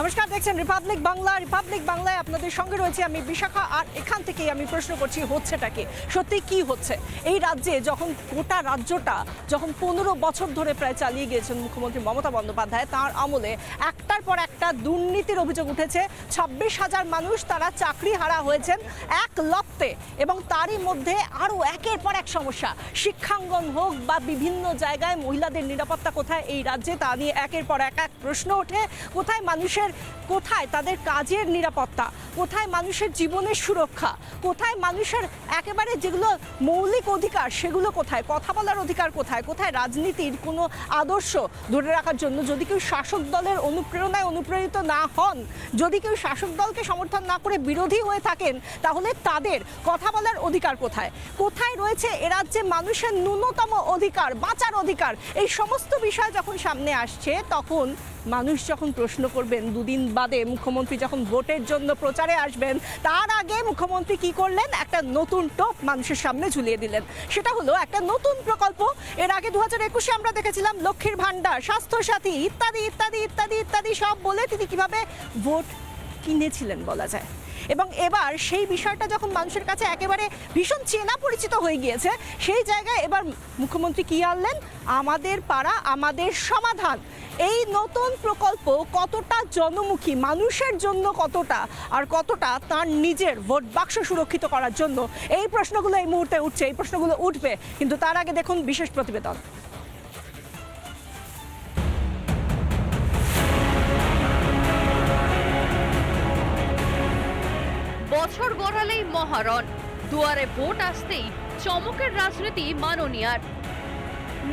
নমস্কার, দেখছেন Republic Bangla Republic বাংলায় আপনাদের সঙ্গে রয়েছে আমি বিশাখা, আর এখান থেকেই আমি প্রশ্ন করছি হচ্ছেটা কি সত্যি কি হচ্ছে? এই রাজ্যে যখন গোটা রাজ্যটা যখন পনেরো বছর ধরে প্রায় চালিয়ে গিয়েছেন মুখ্যমন্ত্রী মমতা বন্দ্যোপাধ্যায়, তার আমলে একটার পর একটা দুর্নীতির অভিযোগ উঠেছে। ছাব্বিশ হাজার মানুষ তারা চাকরি হারা হয়েছেন এক লপ্তে এবং তারই মধ্যে আরও একের পর এক সমস্যা। শিক্ষাঙ্গন হোক বা বিভিন্ন জায়গায় মহিলাদের নিরাপত্তা কোথায় এই রাজ্যে, তা নিয়ে একের পর এক এক প্রশ্ন ওঠে। কোথায় মানুষের কোথায় তাদের কাজের নিরাপত্তা? কোথায় মানুষের জীবনের সুরক্ষা? কোথায় মানুষের একেবারে যেগুলো মৌলিক অধিকার, সেগুলো কোথায়? কথা বলার অধিকার কোথায়? কোথায় রাজনীতির কোনো আদর্শ ধরে রাখার জন্য যদি কেউ শাসক দলের অনুপ্রেরণায় অনুপ্রেরিত না হন, যদি কেউ শাসক দলকে সমর্থন না করে বিরোধী হয়ে থাকেন, তাহলে তাদের কথা বলার অধিকার কোথায়? কোথায় রয়েছে এ রাজ্যে মানুষের ন্যূনতম অধিকার, বাঁচার অধিকার? এই সমস্ত বিষয় যখন সামনে আসছে, তখন মানুষ যখন প্রশ্ন করবেন দুদিন বাদে মুখ্যমন্ত্রী যখন ভোটের জন্য প্রচারে আসবেন, তার আগে মুখ্যমন্ত্রী কি করলেন? একটা নতুন টোপ মানুষের সামনে ঝুলিয়ে দিলেন। সেটা হলো একটা নতুন প্রকল্প। এর আগে দু হাজার একুশে আমরা দেখেছিলাম লক্ষ্মীর ভাণ্ডার, স্বাস্থ্যসাথী ইত্যাদি ইত্যাদি ইত্যাদি ইত্যাদি সব বলে তিনি কীভাবে ভোট কিনেছিলেন বলা যায়। এবং এবার সেই বিষয়টা যখন মানুষের কাছে একেবারে ভীষণ চেনা পরিচিত হয়ে গিয়েছে, সেই জায়গায় এবার মুখ্যমন্ত্রী কি আনলেন? আমাদের পাড়া, আমাদের সমাধান। এই নতুন প্রকল্প কতটা জনমুখী, মানুষের জন্য কতটা, আর কতটা তার নিজের ভোট বাক্স সুরক্ষিত করার জন্য? এই প্রশ্নগুলো এই মুহূর্তে উঠছে, এই প্রশ্নগুলো উঠবে, কিন্তু তার আগে দেখুন বিশেষ প্রতিবেদন। বছর গড়ালেই মহারণ। দুয়ারে ভোট আসতেই চমকের রাজনীতি মাননীয়ার।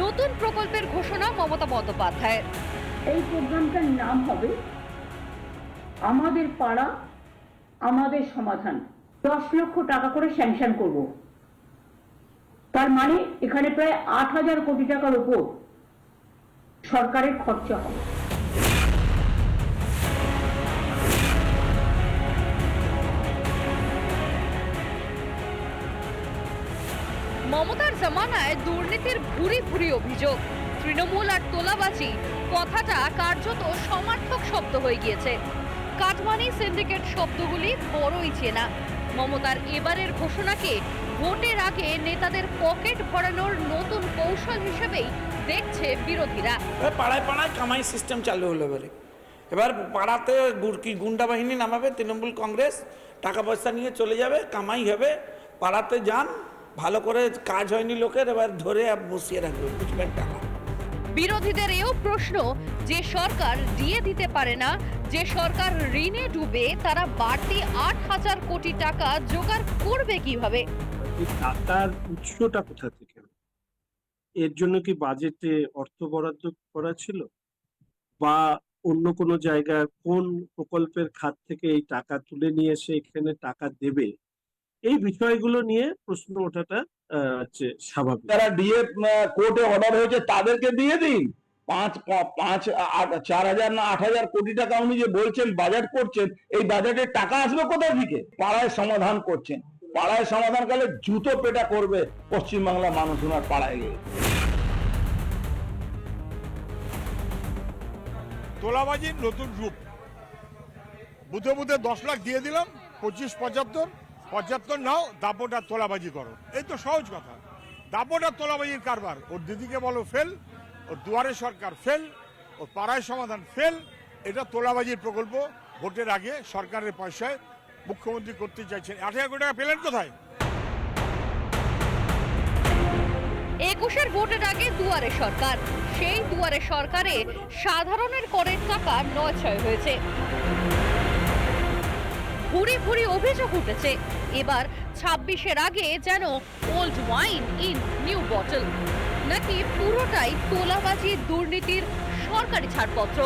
নতুন প্রকল্পের ঘোষণা মমতা বন্দ্যোপাধ্যায়ের। এই প্রোগ্রামটার নাম হবে, আমাদের পাড়া, আমাদের সমাধান। দশ লক্ষ টাকা করে স্যাংশন করব। তার মানে এখানে প্রায় আট হাজার কোটি টাকার উপর সরকারের খরচা হবে। মমতার জামানায় দুর্নীতির ভুরি ভুরি অভিযোগ। তৃণমূল আর তোলাবাজি, কথাটা কার্যত সমার্থক শব্দ হয়ে গিয়েছে। কাটমানি সিন্ডিকেট শব্দগুলি বড়ই চেনা। মমতার এবারের ঘোষণাকে ভোটের আগে নেতাদের পকেট ভরানোর নতুন কৌশল হিসেবেই দেখছে বিরোধীরা। পাড়ায় পাড়ায় কামাই সিস্টেম চালু হলো এবারে। এবার পাড়াতে গু- কি গুন্ডা বাহিনী নামাবে, তৃণমূল কংগ্রেস টাকা পয়সা নিয়ে চলে যাবে, কামাই হবে, পাড়াতে যান ভালো করে কাজ হয়নি লোকের এবার ধরে আর বসিয়ে রাখবে বুঝবেন টাকা। বিরোধীদের এও প্রশ্ন যে সরকার দিয়ে দিতে পারে না যে সরকার ঋণে ডুবে তারা বাড়তি আট হাজার কোটি টাকা জোগাড় করবে কীভাবে? টাকার উৎসটা কোথা থেকে এর জন্য কি বাজেটে অর্থ বরাদ্দ করা ছিল? বা অন্য কোনো জায়গায় কোন প্রকল্পের খাত থেকে এই টাকা তুলে নিয়ে এসে এখানে টাকা দেবে? এই বিষয়গুলো নিয়ে প্রশ্ন ওঠাটা হচ্ছে স্বাভাবিক। যারা ডিএ কোর্টে অর্ডার হয়েছে তাদেরকে দিয়ে দিন। পাঁচ পাঁচ চার হাজার না আট হাজার কোটি টাকা উনি যে বলছেন বাজেট করছেন এই বাজেটের টাকা আসবে কোথা থেকে? পাড়ায় সমাধান করছেন। পাড়ায় সমাধান করলে জুতো পেটা করবে পশ্চিমবাংলার মানুষ ওনার পাড়ায় গিয়ে। তোলাবাজির নতুন রূপ। বুধে বুধে দশ লাখ দিয়ে দিলাম পঁচিশ পঁচাত্তর। পঁচাত্তর নাও, দাপটা তোলাবাজি করো। এই তো সহজ কথা। দাপটা তোলাবাজির কারবার। ওর দিদিকে বলো ফেল, ওর দুয়ারে সরকার ফেল, ওর পাড়ায় সমাধান ফেল, এটা তোলাবাজির প্রকল্প। ভোটের আগে সরকারের পয়সায় মুখ্যমন্ত্রী করতে চাইছেন। আট হাজার কোটি টাকা পেলেন কোথায়? একুশের ভোটের আগে দুয়ারে সরকার। সেই দুয়ারে সরকারে সাধারণের করের টাকা নয় ছয় হয়েছে। ভুরি ভুরি অভিযোগ উঠেছে। এবার ছাব্বিশের আগে যেন old wine in new bottle নাকি পুরোটাই তোলাবাজি দুর্নীতির সরকারি ছাড়পত্র?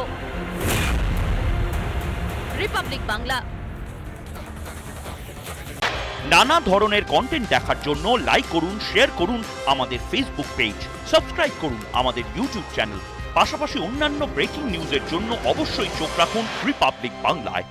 রিপাবলিক বাংলা নানা ধরনের কন্টেন্ট দেখার জন্য লাইক করুন শেয়ার করুন আমাদের ফেসবুক পেজ সাবস্ক্রাইব করুন আমাদের ইউটিউব চ্যানেল পাশাপাশি অন্যান্য ব্রেকিং নিউজের জন্য অবশ্যই চোখ রাখুন রিপাবলিক বাংলায়